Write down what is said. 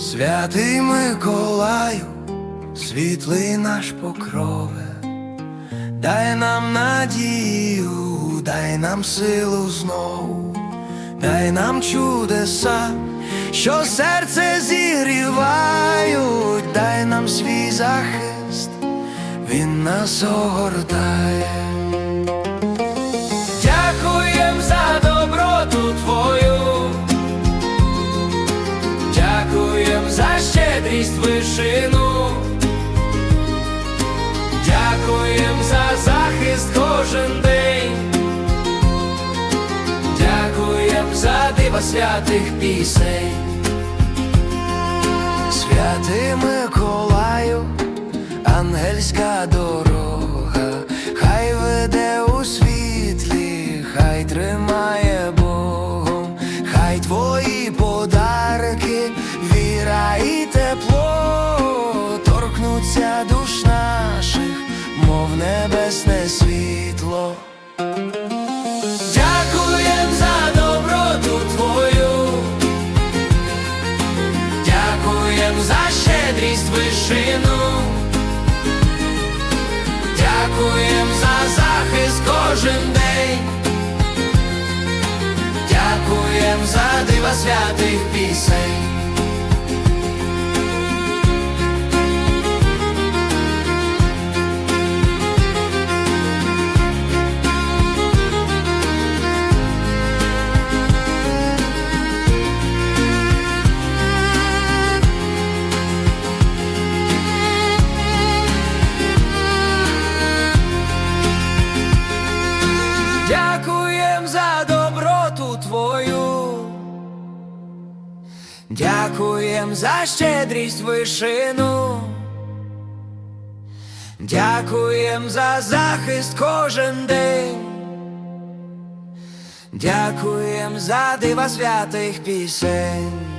Святий Миколаю, світлий наш покрове, дай нам надію, дай нам силу знову, дай нам чудеса, що серце зігрівають, дай нам свій захист, він нас огортає. Щедрість вишину. Дякуєм за захист кожен день. Дякуєм за дива святих пісень. Святий Миколаю, ангельська вишину. Дякуєм за захист кожен день. Дякуєм за дива святих пісень. Дякуєм за щедрість вишину. Дякуєм за захист кожен день. Дякуєм за дива святих пісень.